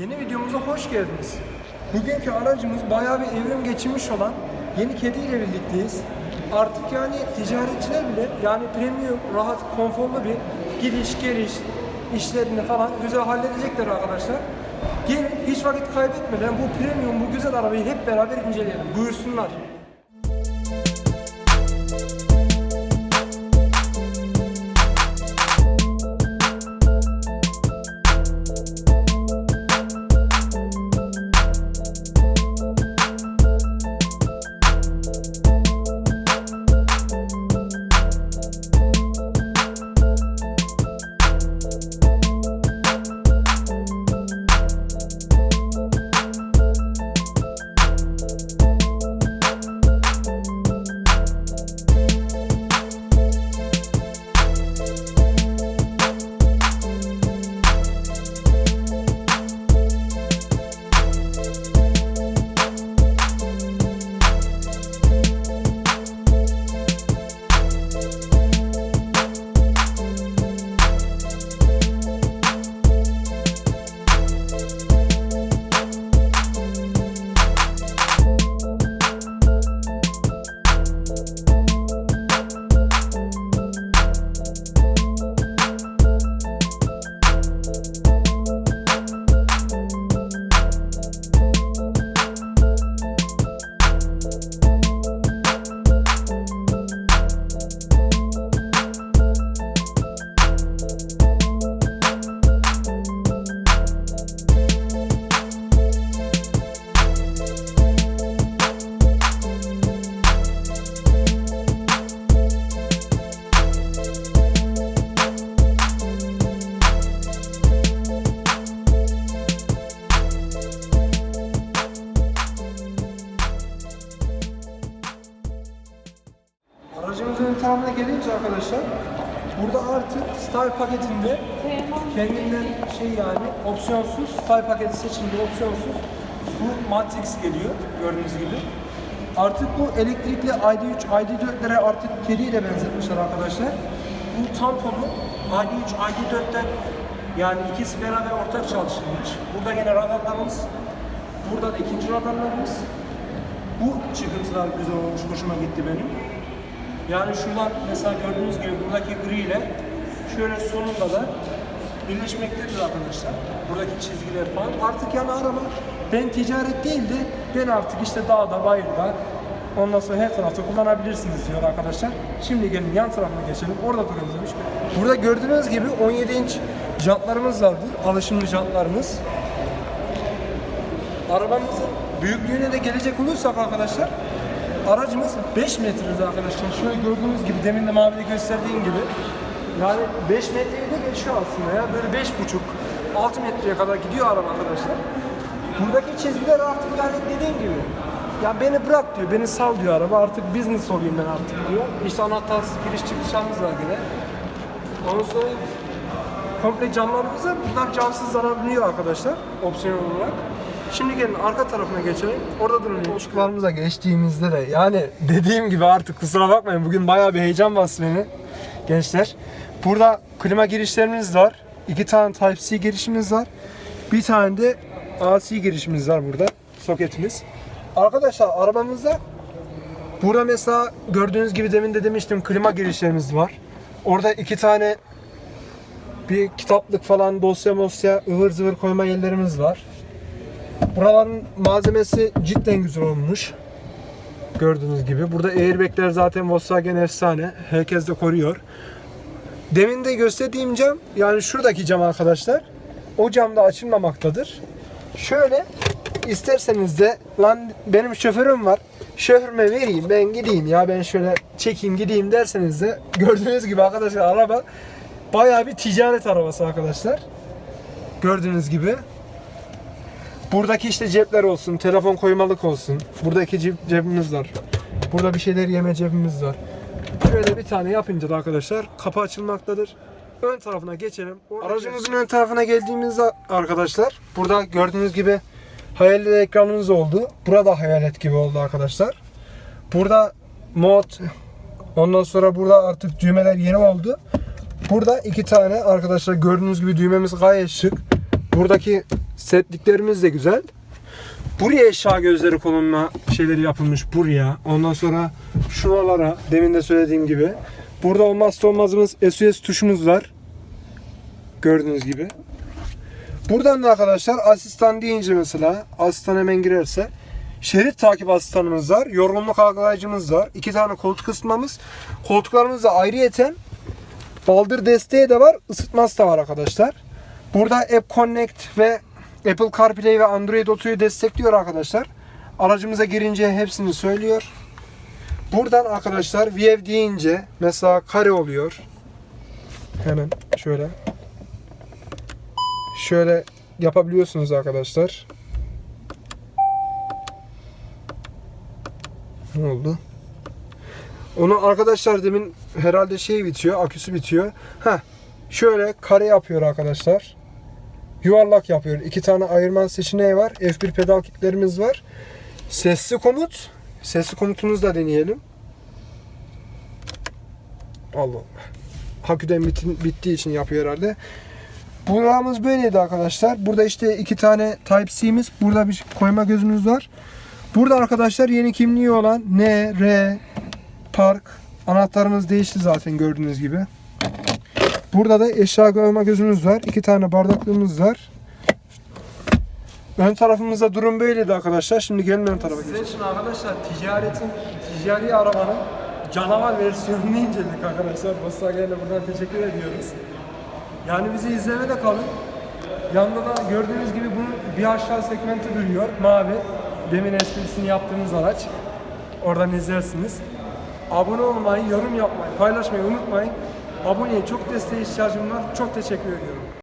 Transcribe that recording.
Yeni videomuza hoş geldiniz. Bugünkü aracımız bayağı bir evrim geçirmiş olan yeni kedi ile birlikteyiz. Artık yani ticaretçiler bile yani premium, rahat, konforlu bir gidiş, geliş işlerini falan güzel halledecekler arkadaşlar. Gelin hiç vakit kaybetmeden bu premium, bu güzel arabayı hep beraber inceleyelim. Buyursunlar. Arkadaşlar burada artık Style paketinde kendinden şey yani opsiyonsuz Style paketi seçildi opsiyonsuz bu Matrix geliyor gördüğünüz gibi. Artık bu elektrikli ID3, ID4'lere artık kediyle benzetmişler arkadaşlar. Bu tamponu ID3, ID4'ten yani ikisi beraber ortak çalışılmış. Burada gene radarlarımız, burada da ikinci radarlarımız. Bu çıkıntılar güzel olmuş, hoşuma gitti benim. Yani şuradan mesela gördüğünüz gibi buradaki gri ile şöyle sonunda da birleşmektedir arkadaşlar. Buradaki çizgiler falan. Artık yani araba ben ticaret değil de ben artık işte dağda, bayırda ondan sonra her tarafta kullanabilirsiniz diyor arkadaşlar. Şimdi gelin yan tarafına geçelim. Orada duralım demiş. Burada gördüğünüz gibi 17 inç jantlarımız vardır. Alışımlı jantlarımız. Arabamızın büyüklüğüne de gelecek olursak arkadaşlar aracımız 5 metredir arkadaşlar. Şöyle gördüğünüz gibi demin de mavide gösterdiğim gibi yani 5 metreyi de geçiyor aslında ya. Böyle 5,5 6 metreye kadar gidiyor araba arkadaşlar. Buradaki çizgiler artık yani dediğim gibi ya beni bırak diyor, beni sal diyor araba. Artık business olayım ben artık diyor. İşte anahtarsız giriş çıkışlarımız var gene. Ondan sonra komple camlarımızı bunlar camsız zararlanıyor arkadaşlar opsiyon olarak. Şimdi gelin arka tarafına geçelim. Orada durun. Çocuklarımıza geçtiğimizde de yani dediğim gibi artık kusura bakmayın bugün bayağı bir heyecan bastı beni gençler. Burada klima girişlerimiz var. İki tane Type-C girişimiz var. Bir tane de AC girişimiz var burada. Soketimiz. Arkadaşlar arabamızda burada mesela gördüğünüz gibi demin de demiştim klima girişlerimiz var. Orada iki tane bir kitaplık falan dosya mosya ıvır zıvır koyma yerlerimiz var. Buraların malzemesi cidden güzel olmuş. Gördüğünüz gibi. Burada airbagler zaten Volkswagen efsane. Herkes de koruyor. Demin de gösterdiğim cam yani şuradaki cam arkadaşlar. O cam da açılmamaktadır. Şöyle isterseniz de lan benim şoförüm var. Şoförüme vereyim ben gideyim ya ben şöyle çekeyim gideyim derseniz de gördüğünüz gibi arkadaşlar araba bayağı bir ticaret arabası arkadaşlar. Gördüğünüz gibi. Buradaki işte cepler olsun, telefon koymalık olsun. Buradaki cep, cebimiz var. Burada bir şeyler yeme cebimiz var. Şöyle bir tane yapınca da arkadaşlar kapı açılmaktadır. Ön tarafına geçelim. Aracımızın ön tarafına geldiğimizde arkadaşlar burada gördüğünüz gibi hayalet ekranımız oldu. Burada hayalet gibi oldu arkadaşlar. Burada mod ondan sonra burada artık düğmeler yeni oldu. Burada iki tane arkadaşlar gördüğünüz gibi düğmemiz gayet şık. Buradaki setliklerimiz de güzel. Buraya eşya gözleri konulma şeyleri yapılmış buraya. Ondan sonra şuralara demin de söylediğim gibi. Burada olmazsa olmazımız SOS tuşumuz var. Gördüğünüz gibi. Buradan da arkadaşlar asistan deyince mesela asistan hemen girerse şerit takip asistanımız var. Yorgunluk algılayıcımız var. iki tane koltuk ısıtmamız. Koltuklarımızda ayrıyeten baldır desteği de var. ısıtması da var arkadaşlar. Burada App Connect ve Apple CarPlay ve Android Auto'yu destekliyor arkadaşlar. Aracımıza girince hepsini söylüyor. Buradan arkadaşlar VF deyince mesela kare oluyor. Hemen şöyle. Şöyle yapabiliyorsunuz arkadaşlar. Ne oldu? Onu arkadaşlar demin herhalde şey bitiyor, aküsü bitiyor. Ha, şöyle kare yapıyor arkadaşlar. Yuvarlak yapıyor. İki tane ayırman seçeneği var. F1 pedal kitlerimiz var. Sesli komut. Sesli komutumuzu da deneyelim. Allah Allah. Haküden bitin, bittiği için yapıyor herhalde. Buramız böyleydi arkadaşlar. Burada işte iki tane Type-C'miz. Burada bir koyma gözümüz var. Burada arkadaşlar yeni kimliği olan N, R, Park anahtarımız değişti zaten gördüğünüz gibi. Burada da eşya koyma gözümüz var. İki tane bardaklığımız var. Ön tarafımızda durum böyleydi arkadaşlar. Şimdi gelin ön tarafa geçelim. Size için arkadaşlar ticaretin, ticari arabanın canavar versiyonunu inceledik arkadaşlar. Volkswagen'e buradan teşekkür ediyoruz. Yani bizi izlemede kalın. Yanında da gördüğünüz gibi bunun bir aşağı segmenti duruyor. Mavi. Demin esprisini yaptığımız araç. Oradan izlersiniz. Abone olmayı, yorum yapmayı, paylaşmayı unutmayın. Aboneye çok desteğe ihtiyacım var. Çok teşekkür ediyorum.